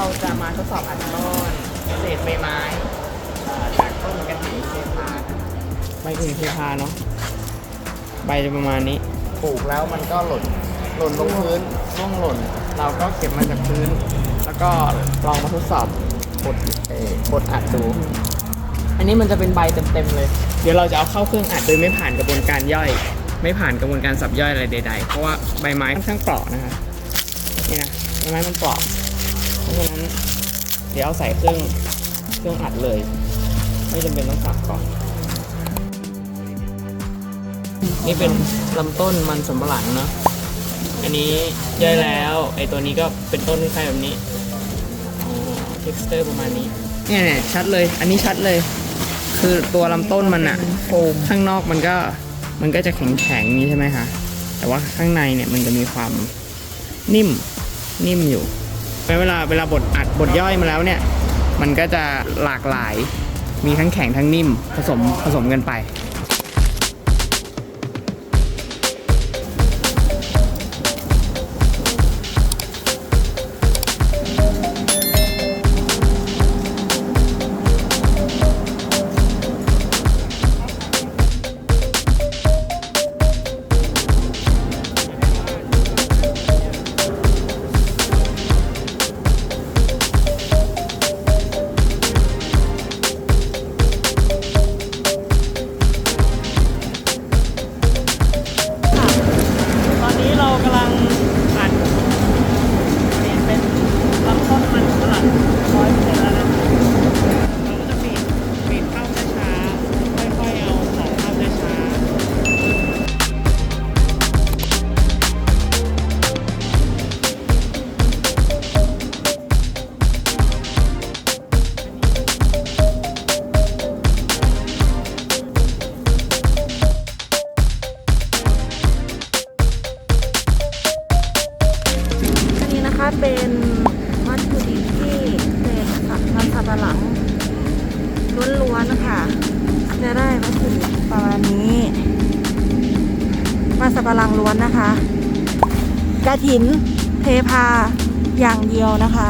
สอบอัดต้นเศษใบไม้อ่าจากต้นกระถิ่นเทพาใบกระถิ่นเทพาเนาะใบจะประมาณนี้ปลูกแล้วมันก็หล่นหล่นลงพื้นร่วงหล่น เราก็เก็บมาจากพื้น แล้วก็ลองมาทดสอบบดเอ่อบดอัดดูอันนี้มันจะเป็นใบเต็มๆเลย เดี๋ยวเราจะเอาเข้าเครื่องอัดโดยไม่ผ่านกระบวนการย่อย ไม่ผ่านกระบวนการสับย่อยอะไรใด ๆ เพราะว่าใบไม้ค่อนข้างเปราะนะครับนี่นะใบไม้มันเปราะเพ ราะฉะนั้นเดี๋ยวเอาใส่เครื่องเครื่องอัดเลย ไม่จำเป็นต้องสับก่อน นี่เป็นลำต้นมันสำปะหลังเนาะอันนี้ย่อยแล้วไอตัวนี้ก็เป็นต้นคล้ายๆแบบนี้อ๋อ texture ประมาณนี้เนี่ยเนี่ยชัดเลย อันนี้ชัดเลย คือตัวลำต้นมันอะโฟมข้างนอกมันก็มันก็จะแข็งแข็งๆนี้ใช่ไหมคะแต่ว่าข้างในเนี่ยมันจะมีความนิ่มนิ่มอยู่ เวลาเวลาบดอัดบดย่อยมาแล้วเนี่ย มันก็จะหลากหลาย มีทั้งแข็งทั้งนิ่มผสมผสมกันไป เป็นวัตถุดิบที่เป็นผักมันสับปะหลังล้วนๆนะคะจะได้วัตถุดิบประมาณนี้มันสับปะหลังล้วนนะคะกระถินเทพาอย่างเดียวนะคะ